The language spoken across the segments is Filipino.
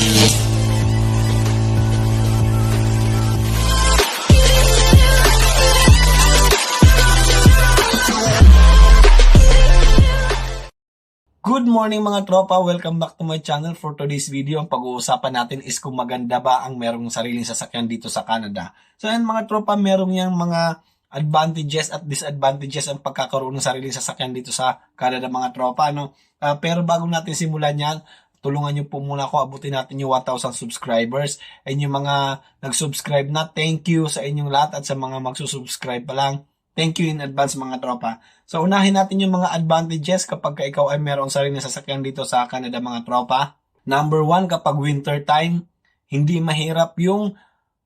Good morning mga tropa! Welcome back to my channel. For today's video, ang pag-uusapan natin is kung maganda ba ang merong sariling sasakyan dito sa Canada. So yan mga tropa, merong yung mga advantages at disadvantages ang pagkakaroon ng sariling sasakyan dito sa Canada mga tropa. No? Ah, pero bago natin simulan yan, tulungan nyo po muna ako, abutin natin yung 1,000 subscribers. And yung mga nag-subscribe na, thank you sa inyong lahat at sa mga magsusubscribe pa lang. Thank you in advance mga tropa. So unahin natin yung mga advantages kapag ka ikaw ay merong sariling sasakyan dito sa Canada mga tropa. Number one, kapag winter time, hindi mahirap yung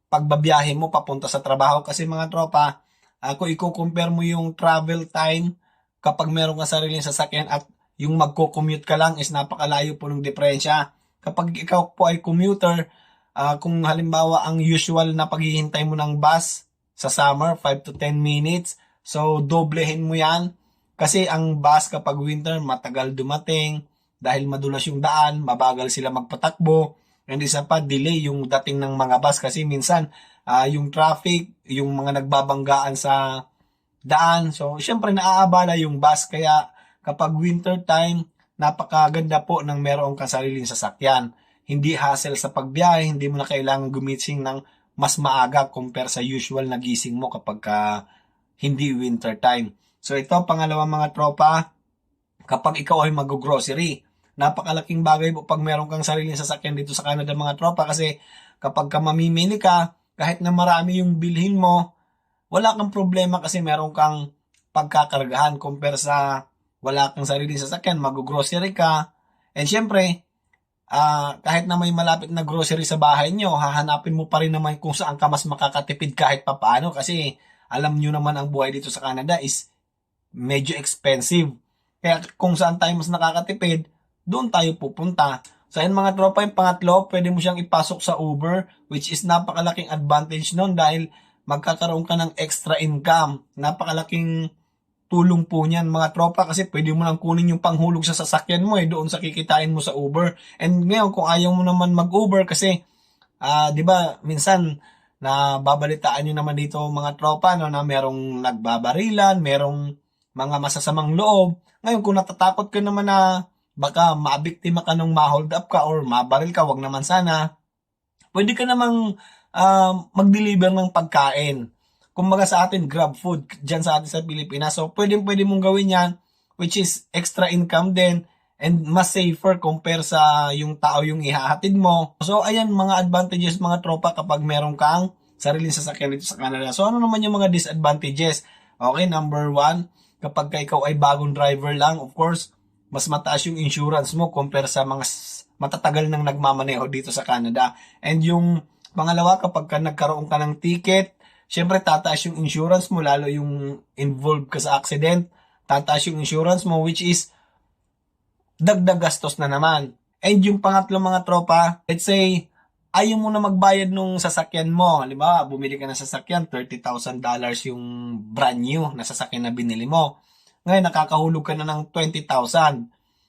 pagbabiyahe mo papunta sa trabaho kasi mga tropa, ako i-compare mo yung travel time kapag meron ka sariling sasakyan at yung magko-commute ka lang is napakalayo po ng diferensya. Kapag ikaw po ay commuter, ah, kung halimbawa ang usual na paghihintay mo ng bus sa summer, 5 to 10 minutes, so doblehin mo yan. Kasi ang bus kapag winter, matagal dumating dahil madulas yung daan, mabagal sila magpatakbo, and isa pa, delay yung dating ng mga bus kasi minsan ah, yung traffic, yung mga nagbabanggaan sa daan. So, syempre naaabala yung bus. Kaya kapag winter time, napakaganda po ng merong kasariling sasakyan. Hindi hassle sa pagbiyahe, hindi mo na kailangan gumising ng mas maaga compare sa usual na gising mo kapag ka hindi winter time. So ito, pangalawa mga tropa, kapag ikaw ay mag-grocery, napakalaking bagay po pag meron kang sariling sasakyan dito sa Canada mga tropa kasi kapag ka mamimili ka, kahit na marami yung bilhin mo, wala kang problema kasi meron kang pagkakargahan compare sa wala kang sariling sasakyan, mag-grocery ka. And syempre, ah, kahit na may malapit na grocery sa bahay nyo, hahanapin mo pa rin naman kung saan ka mas makakatipid kahit papaano kasi alam nyo naman ang buhay dito sa Canada is medyo expensive. Kaya kung saan tayo mas nakakatipid, doon tayo pupunta. So mga tropa, yung pangatlo, pwede mo siyang ipasok sa Uber, which is napakalaking advantage nun dahil magkakaroon ka ng extra income. Napakalaking tulong po niyan mga tropa kasi pwede mo lang kunin yung panghulog sa sasakyan mo eh doon sa kikitain mo sa Uber. And ngayon kung ayaw mo naman mag-Uber kasi ah 'di ba minsan na babalitaan niyo naman dito mga tropa no na merong nagbabarilan, merong mga masasamang loob. Ngayon kung natatakot ka naman na baka mabiktima ka ng ma-hold up ka or mabaril ka, wag naman sana. Pwede ka namang ah, mag-deliver ng pagkain kumbaga sa atin, grab food dyan sa atin sa Pilipinas. So, pwede, pwede mong gawin yan, which is extra income din and mas safer compare sa yung tao yung ihahatid mo. So, ayan, mga advantages mga tropa kapag meron kang sariling sasakyan dito sa Canada. So, ano naman yung mga disadvantages? Okay, number one, kapag ka ikaw ay bagong driver lang, of course, mas mataas yung insurance mo compare sa mga matatagal nang nagmamaneho dito sa Canada. And yung pangalawa, kapag ka nagkaroon ka ng ticket, syempre tataas yung insurance mo, lalo yung involved ka sa accident, tataas yung insurance mo, which is dagdag gastos na naman. And yung pangatlo mga tropa, let's say, ayaw mo na magbayad nung sasakyan mo. Halimbawa, bumili ka ng sasakyan, $30,000 yung brand new na sasakyan na binili mo. Ngayon, nakakahulog ka na ng 20,000.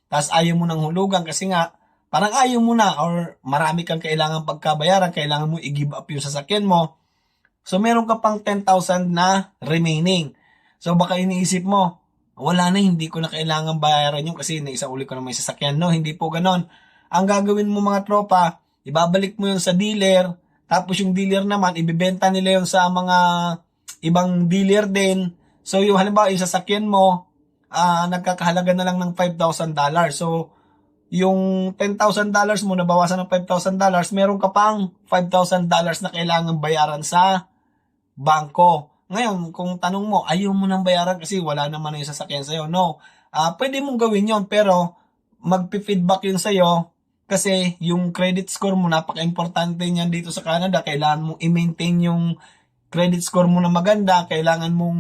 Tapos ayaw mo nang hulugan kasi nga, parang ayaw mo na or marami kang kailangan pagkabayaran, kailangan mo i-give up yung sasakyan mo. So, meron ka pang 10,000 na remaining. So, baka iniisip mo, wala na, hindi ko na kailangan bayaran yun kasi naisauli ko na may sasakyan. No, hindi po ganon. Ang gagawin mo mga tropa, ibabalik mo yun sa dealer, tapos yung dealer naman, ibibenta nila yun sa mga ibang dealer din. So, yung halimbawa, yung sasakyan mo, ah nagkakahalaga na lang ng $5,000. So, yung $10,000 mo nabawasan ng $5,000, meron ka pang $5,000 na kailangan bayaran sa bangko. Ngayon, kung tanong mo, ayaw mo nang bayaran kasi wala naman na yung sasakyan sa'yo. No. Ah, pwede mong gawin yon pero magpi-feedback yun sa'yo kasi yung credit score mo, napaka-importante niyan dito sa Canada. Kailangan mong i-maintain yung credit score mo na maganda. Kailangan mong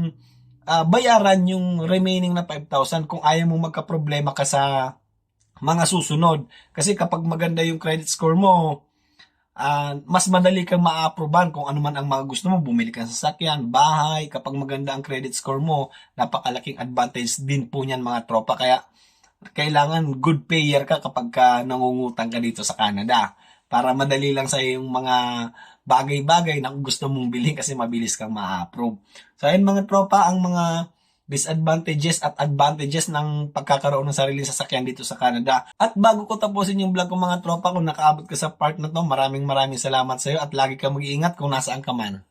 ah, bayaran yung remaining na 5,000 kung ayaw mo magka-problema ka sa mga susunod. Kasi kapag maganda yung credit score mo, ah, mas madali kang ma-approvean kung ano man ang mga gusto mo. Bumili ka ng sasakyan, bahay. Kapag maganda ang credit score mo, napakalaking advantage din po niyan mga tropa. Kaya kailangan good payer ka kapag ka nangungutang ka dito sa Canada. para madali lang sa yung mga bagay-bagay na gusto mong bilhin kasi mabilis kang ma-approve. So ayun mga tropa, ang mga disadvantages at advantages ng pagkakaroon ng sariling sasakyan dito sa Canada. At bago ko tapusin yung vlog ko mga tropa, kung nakaabot ka sa part na to, maraming maraming salamat sa iyo at lagi ka mag-iingat kung nasaan ka man.